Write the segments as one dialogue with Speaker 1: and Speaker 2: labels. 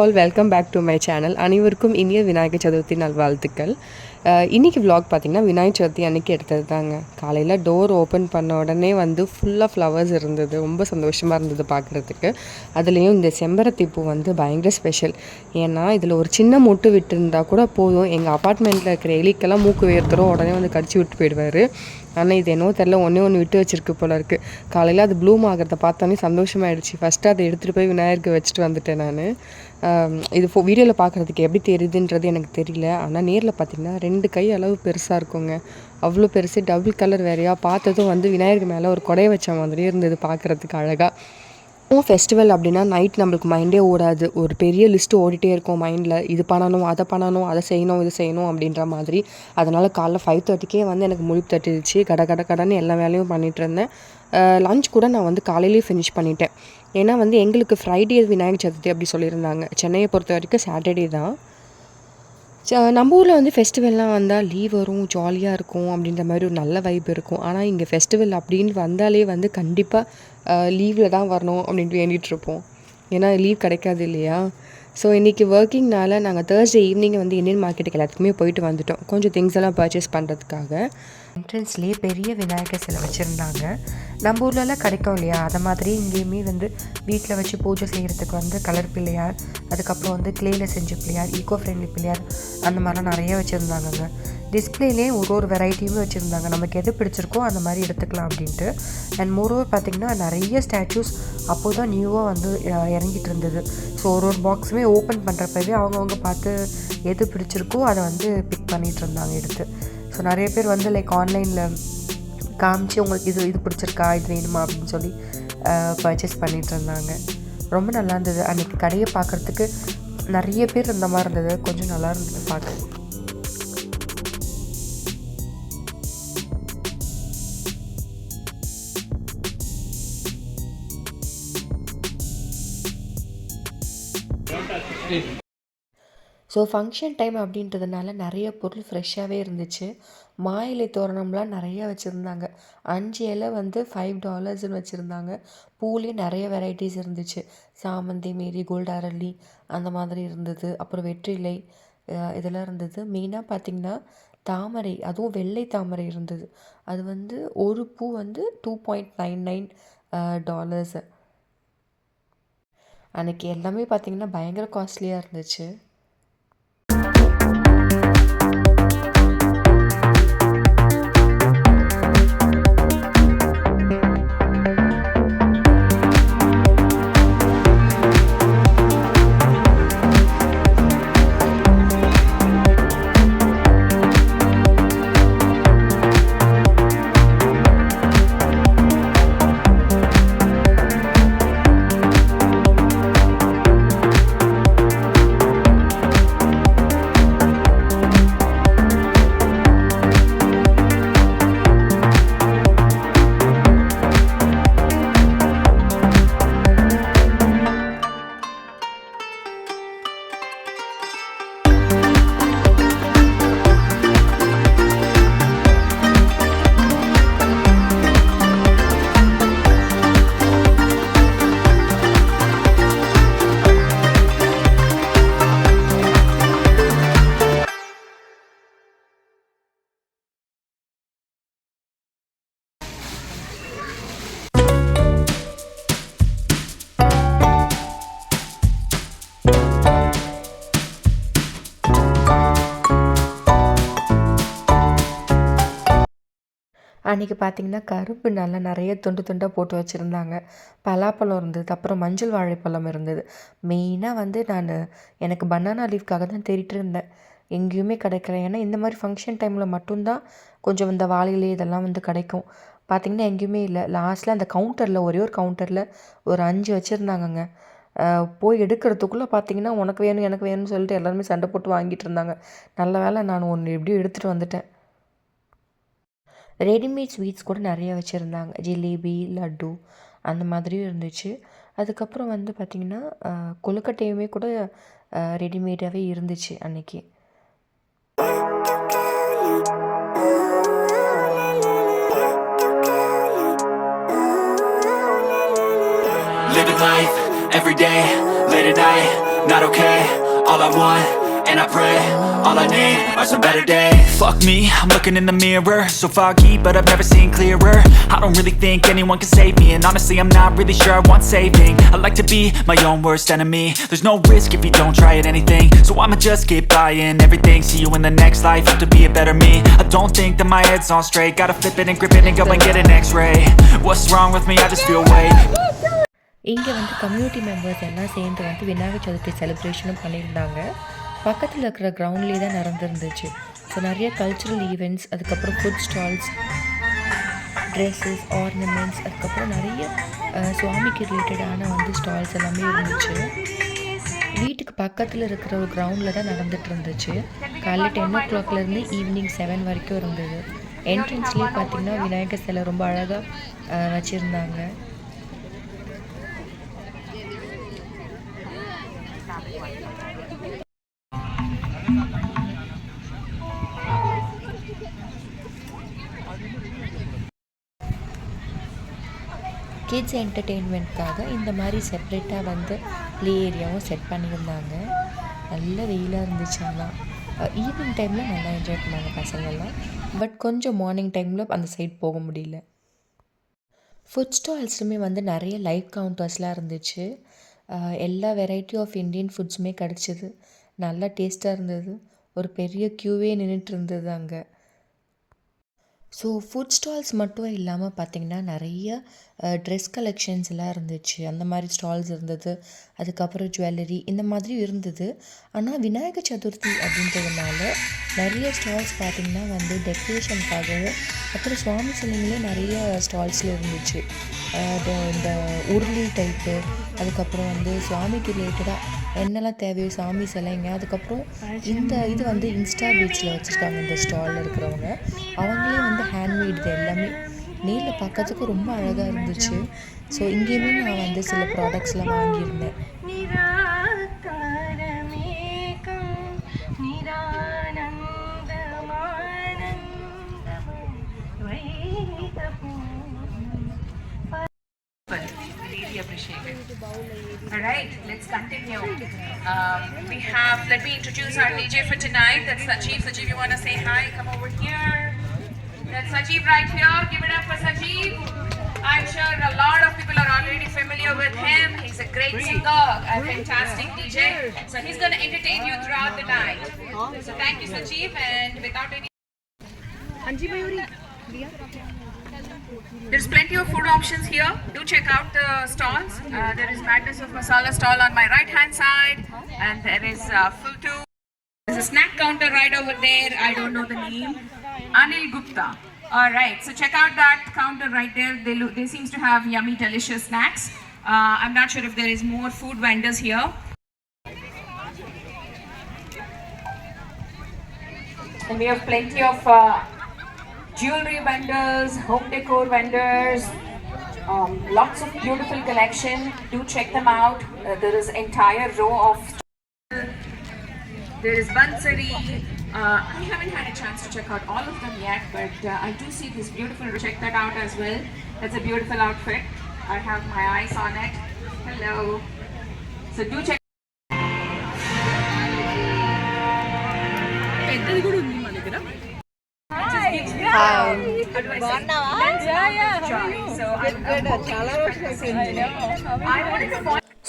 Speaker 1: All welcome back to my channel அனைவருக்கும் இனிய விநாயகர் சதுர்த்தி நல்வாழ்த்துக்கள். இன்றைக்கி இன்னைக்கு பார்த்திங்கன்னா பார்த்தீங்கன்னா விநாயகர் சதுர்த்தி அன்னைக்கு எடுத்தது தாங்க காலையில் டோர் ஓப்பன் பண்ண உடனே வந்து ஃபுல்லாக ஃப்ளவர்ஸ் இருந்தது. ரொம்ப சந்தோஷமாக இருந்தது பார்க்குறதுக்கு. அதுலேயும் இந்த செம்பருத்தி பூ வந்து பயங்கர ஸ்பெஷல் ஏன்னா இதில் ஒரு சின்ன மொட்டு விட்டுருந்தா கூட போதும். எங்கள் அப்பார்ட்மெண்ட்டில் இருக்கிற எலிக்கெல்லாம் மூக்கு வேர்த்துரும் உடனே வந்து கடிச்சு விட்டு போயிடுவார். ஆனால் இது என்னவோ தெரில ஒன்றே ஒன்று விட்டு வச்சிருக்கு போல இருக்குது காலையில் அது ப்ளூம் ஆகிறத பார்த்தோன்னே சந்தோஷமாயிடுச்சு. ஃபஸ்ட்டு அதை எடுத்துகிட்டு போய் விநாயகருக்கு வச்சுட்டு வந்துட்டேன் நான். இது ஃபோ வீடியோவில் பார்க்குறதுக்கு எப்படி தெரியுதுன்றது எனக்கு தெரியல. ஆனால் நேரில் பார்த்தீங்கன்னா ரெண்டு கை அளவு பெருசாக இருக்குங்க. அவ்வளோ பெருசு டபுள் கலர் வேறையா. பார்த்ததும் வந்து விநாயகர் மேலே ஒரு கொடைய வச்ச மாதிரியே இருந்தது பார்க்குறதுக்கு அழகாக ஃபெஸ்டிவல் அப்படின்னா நைட் நம்மளுக்கு மைண்டே ஓடாது. ஒரு பெரிய லிஸ்ட்டு ஓடிட்டே இருக்கும் மைண்டில் இது பண்ணணும் அதை பண்ணணும் அதை செய்யணும் இது செய்யணும் அப்படின்ற மாதிரி. அதனால் காலைல ஃபைவ் தேர்ட்டிக்கே வந்து எனக்கு முழிப்பு தட்டிடுச்சு கட கட கடன்னு எல்லா வேலையும் பண்ணிகிட்டு இருந்தேன். லஞ்ச் கூட நான் வந்து காலையிலேயே ஃபினிஷ் பண்ணிட்டேன். ஏன்னா வந்து எங்களுக்கு ஃப்ரைடே விநாயகர் சதுர்த்தி அப்படி சொல்லியிருந்தாங்க. சென்னையை பொறுத்த வரைக்கும் சாட்டர்டே தான். ச- நம்ம ஊரில் வந்து ஃபெஸ்டிவல்லாம் வந்தால் லீவ் வரும் ஜாலியாக இருக்கும் அப்படின்ற மாதிரி ஒரு நல்ல வைப் இருக்கும். ஆனால் இங்கே ஃபெஸ்டிவல் அப்படின்னு வந்தாலே வந்து கண்டிப்பாக லீவில் தான் வரணும் அப்படின்ட்டு வேண்டிகிட்ருப்போம் ஏன்னா லீவ் கிடைக்காது இல்லையா? ஸோ இன்றைக்கி ஒர்க்கிங்னால நாங்கள் தேர்ஸ்டே ஈவினிங் வந்து இந்தியன் மார்க்கெட்டுக்கு எல்லாத்துக்குமே போயிட்டு வந்துட்டோம். கொஞ்சம் திங்ஸ் எல்லாம் பர்ச்சேஸ் பண்ணுறதுக்காக என்ட்ரன்ஸ்லேயே பெரிய விநாயகர் சிலை வச்சுருந்தாங்க. நம்ம ஊர்லலாம் கிடைக்கும் இல்லையா? அதை மாதிரி இங்கேயுமே வந்து வீட்டில் வச்சு பூஜை செய்கிறதுக்கு வந்து கலர் பிள்ளையார் அதுக்கப்புறம் வந்து கிளேயில் செஞ்ச பிள்ளையார் ஈகோ ஃப்ரெண்ட்லி பிள்ளையார் அந்த மாதிரிலாம் நிறைய வச்சுருந்தாங்கங்க. டிஸ்பிளேலேயே ஒரு ஒரு வெரைட்டியுமே வச்சுருந்தாங்க. நமக்கு எது பிடிச்சிருக்கோ அந்த மாதிரி எடுத்துக்கலாம் அப்படின்ட்டு. அண்ட் மோரோவர் பார்த்திங்கன்னா நிறைய ஸ்டாச்சூஸ் அப்போ தான் நியூவாக வந்து இறங்கிட்டு இருந்தது. ஸோ ஒரு ஒரு பாக்ஸுமே ஓப்பன் பண்ணுறப்பவே அவங்கவுங்க பார்த்து எது பிடிச்சிருக்கோ அதை வந்து பிக் பண்ணிகிட்டு இருந்தாங்க எடுத்து. ஸோ நிறைய பேர் வந்து லைக் ஆன்லைனில் காமிச்சு உங்களுக்கு இது இது பிடிச்சிருக்கா? இது வேணுமா? அப்படின்னு சொல்லி பர்ச்சேஸ் பண்ணிகிட்டு இருந்தாங்க. ரொம்ப நல்லா இருந்தது. அன்றைக்கி கடையை பார்க்குறதுக்கு நிறைய பேர் இருந்த மாதிரி இருந்தது. கொஞ்சம் நல்லா இருந்தது பார்க்க. ஸோ ஃபங்க்ஷன் டைம் அப்படின்றதுனால நிறைய பொருள் ஃப்ரெஷ்ஷாகவே இருந்துச்சு. மா இலை தோரணம்லாம் நிறைய வச்சுருந்தாங்க. அஞ்சு இலை வந்து ஃபைவ் டாலர்ஸ்னு வச்சுருந்தாங்க. பூலேயே நிறைய வெரைட்டிஸ் இருந்துச்சு. சாமந்தி மேரி கோல்டு அரளி அந்த மாதிரி இருந்தது. அப்புறம் வெற்றிலை இதெல்லாம் இருந்தது. மெயினாக பார்த்திங்கன்னா தாமரை அதுவும் வெள்ளை தாமரை இருந்தது. அது வந்து ஒரு பூ வந்து two point nine nine dollars அன்றைக்கி எல்லாமே பார்த்திங்கன்னா பயங்கர காஸ்ட்லியாக இருந்துச்சு. அன்றைக்கி பார்த்தீங்கன்னா கருப்பு நல்லா நிறைய துண்டு துண்டாக போட்டு வச்சுருந்தாங்க. பலாப்பழம் இருந்தது அப்புறம் மஞ்சள் வாழைப்பழம் இருந்தது. மெயினாக வந்து நான் எனக்கு பனானா லீஃப்காக தான் தேடிட்டு இருந்தேன். எங்கேயுமே கிடைக்கல. ஏன்னா இந்த மாதிரி ஃபங்க்ஷன் டைமில் மட்டும்தான் கொஞ்சம் இந்த வாழையிலே இதெல்லாம் வந்து கிடைக்கும். பார்த்திங்கன்னா எங்கேயுமே இல்லை. லாஸ்ட்டில் அந்த கவுண்டரில் ஒரே ஒரு கவுண்டரில் ஒரு அஞ்சு வச்சுருந்தாங்கங்க. போய் எடுக்கிறதுக்குள்ளே பார்த்தீங்கன்னா உனக்கு வேணும் எனக்கு வேணும்னு சொல்லிட்டு எல்லாருமே சண்டை போட்டு வாங்கிட்டு இருந்தாங்க. நல்ல வேளை நான் ஒன்று எப்படியும் எடுத்துகிட்டு வந்துட்டேன். ரெடிமேட் ஸ்வீட்ஸ் கூட நிறைய வச்சுருந்தாங்க. ஜிலேபி லட்டு அந்த மாதிரியும் இருந்துச்சு. அதுக்கப்புறம் வந்து பார்த்திங்கன்னா கொலுக்கட்டையுமே கொழுக்கட்டையுமே கூட ரெடிமேடாகவே இருந்துச்சு அன்னைக்கு.
Speaker 2: Living life, every day, late at night not okay All I want, and I pray All I need are some better days Fuck me, I'm looking in the mirror So foggy, but I've never seen clearer I don't really think anyone can save me And honestly, I'm not really sure I want saving I like to be my own worst enemy There's no risk if you don't try at anything So I'ma just keep buying everything See you in the next life, have to be a better me I don't think that my head's on straight Gotta flip it and grip it and go and get an x-ray What's wrong with me? I just feel weight
Speaker 3: இங்கே வந்து community members எல்லாம் சேர்ந்து வந்து விநாயகர் சதுர்த்தி செலிப்ரேஷனும் பண்ணியிருந்தாங்க பக்கத்தில் இருக்கிற கிரவுண்ட்லேயே தான் நடந்துருந்துச்சு. ஸோ நிறைய கல்ச்சுரல் ஈவெண்ட்ஸ் அதுக்கப்புறம் ஃபுட் ஸ்டால்ஸ் ட்ரெஸ்ஸஸ் ஆர்னமெண்ட்ஸ் அதுக்கப்புறம் நிறைய சுவாமிக்கு ரிலேட்டடான வந்து ஸ்டால்ஸ் எல்லாமே இருந்துச்சு. வீட்டுக்கு பக்கத்தில் இருக்கிற ஒரு கிரவுண்டில் தான் நடந்துட்டு இருந்துச்சு காலைல டென் ஓ கிளாக்லேருந்து ஈவினிங் செவன் வரைக்கும் இருந்தது. என்ட்ரன்ஸ்லேயே பார்த்தீங்கன்னா விநாயகர் சிலை ரொம்ப அழகாக வச்சுருந்தாங்க. கிட்ஸ் என்டர்டெயின்மெண்ட்காக இந்த மாதிரி செப்ரேட்டாக வந்து ப்ளே ஏரியாவும் செட் பண்ணியிருந்தாங்க. நல்ல வெயிலாக இருந்துச்சு ஆனால் ஈவினிங் டைமில் நல்லா என்ஜாய் பண்ணாங்க பசங்கள்லாம். பட் கொஞ்சம் மார்னிங் டைமில் அந்த சைட் போக முடியல. ஃபுட் ஸ்டால்ஸ்லுமே வந்து நிறைய லைவ் கவுண்டர்ஸ்லாம் இருந்துச்சு. எல்லா வெரைட்டி ஆஃப் இந்தியன் ஃபுட்ஸுமே கிடச்சிது. நல்லா டேஸ்ட்டாக இருந்தது. ஒரு பெரிய க்யூவே நின்றுட்டு இருந்தது அங்கே. ஸோ ஃபுட் ஸ்டால்ஸ் மட்டும் இல்லாமல் பார்த்தீங்கன்னா நிறைய ட்ரெஸ் கலெக்ஷன்ஸ்லாம் இருந்துச்சு. அந்த மாதிரி ஸ்டால்ஸ் இருந்தது. அதுக்கப்புறம் ஜுவல்லரி இந்த மாதிரி இருந்தது. ஆனால் விநாயகர் சதுர்த்தி அப்படின்றதுனால நிறைய ஸ்டால்ஸ் பார்த்திங்கன்னா வந்து டெக்கரேஷனுக்காக அப்புறம் சுவாமி சிலைங்களே நிறைய ஸ்டால்ஸில் இருந்துச்சு. இந்த உருளி டைப்பு அதுக்கப்புறம் வந்து சுவாமிக்கு ரிலேட்டடாக என்னெல்லாம் தேவையோ சாமி சிலைங்க. அதுக்கப்புறம் இந்த இது வந்து இன்ஸ்டா பீச்சில் வச்சுருக்காங்க இந்த ஸ்டாலில் இருக்கிறவங்க. அவங்களே வந்து ஹேண்ட்மேட் இது எல்லாமே. நேரில் பார்க்கறதுக்கு ரொம்ப அழகாக இருந்துச்சு. ஸோ இங்கேயுமே நான் வந்து சில ப்ராடக்ட்ஸ்லாம் வாங்கியிருந்தேன்.
Speaker 4: Appreciate it. All right, let's continue. Um, we have, let me introduce our DJ for tonight. That's Sajeev. Sajeev, you want to say hi? Come over here. That's Sajeev right here. Give it up for Sajeev. I'm sure a lot of people are already familiar with him. He's a great singer, a fantastic DJ. So he's going to entertain you throughout the night. So thank you, Sajeev. And without any There's plenty of food options here. Do check out the stalls. Uh, there is Madness of Masala stall on my right hand side, and there is uh, to. There's a snack counter right over there. I don't know the name. Anil Gupta. All right, so check out that counter right there. They they seems to have yummy, delicious snacks. Uh, I'm not sure if there is more food vendors here. And we have plenty of uh, jewelry vendors, home decor vendors, um, lots of beautiful collection. Do check them out. Uh, there is entire row of. There is Bansari. Uh, I haven't had a chance to check out all of them yet, but uh, I do see this beautiful. Check that out as well. That's a beautiful outfit. I have my eyes on it. Hello. So do check.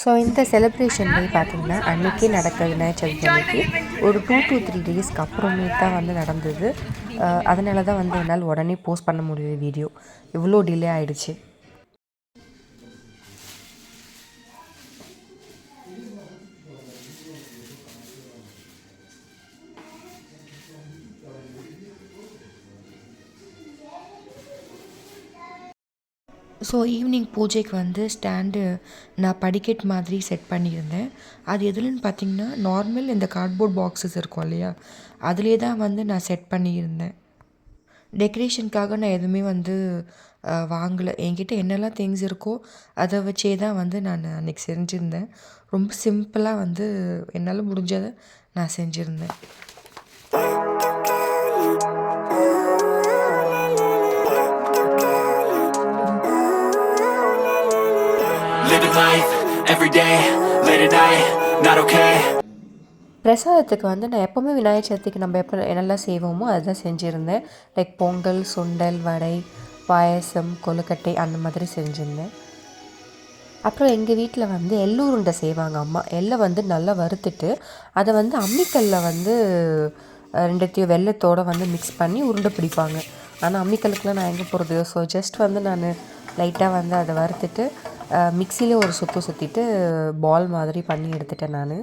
Speaker 3: So இந்த செலிப்ரேஷன்லேயே பார்த்திங்கன்னா அன்றைக்கே நடக்கிற விநாயகர் சதுர்த்தி ஒரு two two three டேஸ்க்கு அப்புறமே தான் வந்து நடந்தது. அதனால தான் வந்து என்னால் உடனே போஸ்ட் பண்ண முடியல வீடியோ இவ்வளோ டிலே ஆகிடுச்சு ஸோ ஈவினிங் பூஜைக்கு வந்து ஸ்டாண்டு நான் படிக்கட் மாதிரி செட் பண்ணியிருந்தேன். அது எதுலன்னு பார்த்தீங்கன்னா நார்மல் இந்த கார்ட்போர்ட் பாக்ஸஸ் இருக்கும் இல்லையா? அதிலே தான் வந்து நான் செட் பண்ணியிருந்தேன். டெக்கரேஷனுக்காக நான் எதுவுமே வந்து வாங்கலை. என்கிட்ட என்னெல்லாம் திங்ஸ் இருக்கோ அதை வச்சே தான் வந்து நான் அன்றைக்கி செஞ்சுருந்தேன். ரொம்ப சிம்பிளாக வந்து என்னால் முடிஞ்சதை நான் செஞ்சுருந்தேன்.
Speaker 2: Life, every day, late at night not okay.
Speaker 3: பிரசாதத்துக்கு வந்து நான் எப்போவுமே விநாயகர் சதுர்த்திக்கு நம்ம எப்போ என்னெல்லாம் செய்வோமோ அதுதான் செஞ்சுருந்தேன். லைக் பொங்கல் சுண்டல் வடை பாயசம் கொழுக்கட்டை அந்த மாதிரி செஞ்சுருந்தேன். அப்புறம் எங்கள் வீட்டில் வந்து எள்ளு உருண்டை செய்வாங்க அம்மா. எள்ளை வந்து நல்லா வறுத்துட்டு அதை வந்து அம்மிக்கல்ல வந்து ரெண்டுத்தையும் வெள்ளத்தோடு வந்து மிக்ஸ் பண்ணி உருண்டை பிடிப்பாங்க. ஆனால் அம்மிக்கல்லுக்குலாம் நான் எங்கே போகிறது ஸோ ஜஸ்ட் வந்து நான் லைட்டாக வந்து அதை வறுத்துட்டு மிக்சியில் ஒரு சுற்று சுற்றிட்டு பால் மாதிரி பண்ணி எடுத்துட்டேன் நான்.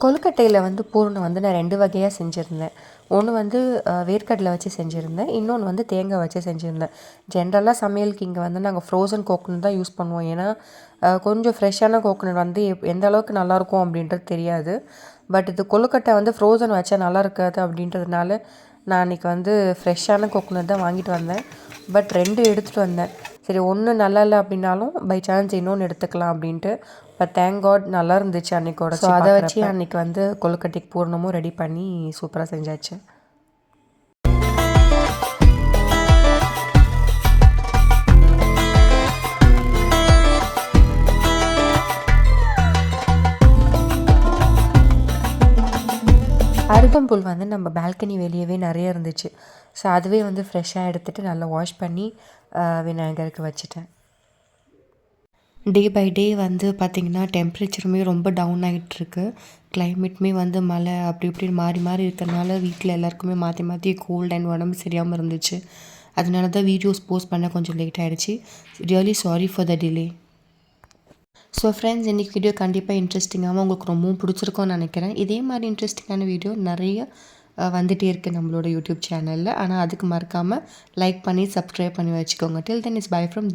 Speaker 3: கொழுக்கட்டையில் வந்து பூர்ணம் வந்து நான் ரெண்டு வகையாக செஞ்சுருந்தேன். ஒன்று வந்து வேர்க்கடலை வச்சு செஞ்சுருந்தேன். இன்னொன்று வந்து தேங்காய் வச்சு செஞ்சுருந்தேன். ஜென்ரலாக சமையலுக்கு இங்கே வந்து நாங்கள் ஃப்ரோசன் கோகனட் தான் யூஸ் பண்ணுவோம். ஏன்னா கொஞ்சம் ஃப்ரெஷ்ஷான கோகனட் வந்து எப்- எந்த அளவுக்கு நல்லாயிருக்கும் அப்படின்றது தெரியாது. பட் இது கொழுக்கட்டை வந்து ஃப்ரோசன் வச்சா நல்லா இருக்காது அப்படின்றதுனால நான் அன்றைக்கி வந்து ஃப்ரெஷ்ஷான கோகனட் தான் வாங்கிட்டு வந்தேன். பட் ரெண்டு எடுத்துகிட்டு வந்தேன். சரி ஒன்று நல்லா இல்லை அப்படின்னாலும் பை சான்ஸ் இன்னொன்று எடுத்துக்கலாம் அப்படின்ட்டு. பட் தேங்க் காட் நல்லா இருந்துச்சு அன்னைக்கோட ஸோ அதை வச்சு அன்னைக்கு வந்து கொழுக்கட்டைக்கு பூர்ணமும் ரெடி பண்ணி சூப்பராக செஞ்சாச்சு. அருகம்புல் வந்து நம்ம பால்கனி வெளியவே நிறைய இருந்துச்சு. ஸோ அதுவே வந்து ஃப்ரெஷ்ஷாக எடுத்துகிட்டு நல்லா வாஷ் பண்ணி விநாயகருக்கு வச்சுட்டேன். டே பை டே வந்து பார்த்திங்கன்னா டெம்ப்ரேச்சருமே ரொம்ப டவுன் ஆகிட்டுருக்கு கிளைமேட்டுமே வந்து மழை அப்படி இப்படின்னு மாறி மாறி இருக்கிறனால வீட்டில் எல்லாருக்குமே மாற்றி மாற்றி கோல்ட் அண்ட் உடம்பு சரியாமல் இருந்துச்சு. அதனால தான் வீடியோஸ் போஸ்ட் பண்ண கொஞ்சம் லேட் ஆகிடுச்சு really sorry for the delay so friends இன்றைக்கி வீடியோ கண்டிப்பாக இன்ட்ரெஸ்டிங்காகவும் உங்களுக்கு ரொம்பவும் பிடிச்சிருக்கும்னு நினைக்கிறேன். இதே மாதிரி இன்ட்ரெஸ்டிங்கான வீடியோ நிறைய வந்துகிட்டே இருக்குது நம்மளோட யூடியூப் சேனலில். ஆனால் அதுக்கு மறக்காமல் லைக் பண்ணி சப்ஸ்கிரைப் பண்ணி வச்சுக்கோங்க. Till then is bye from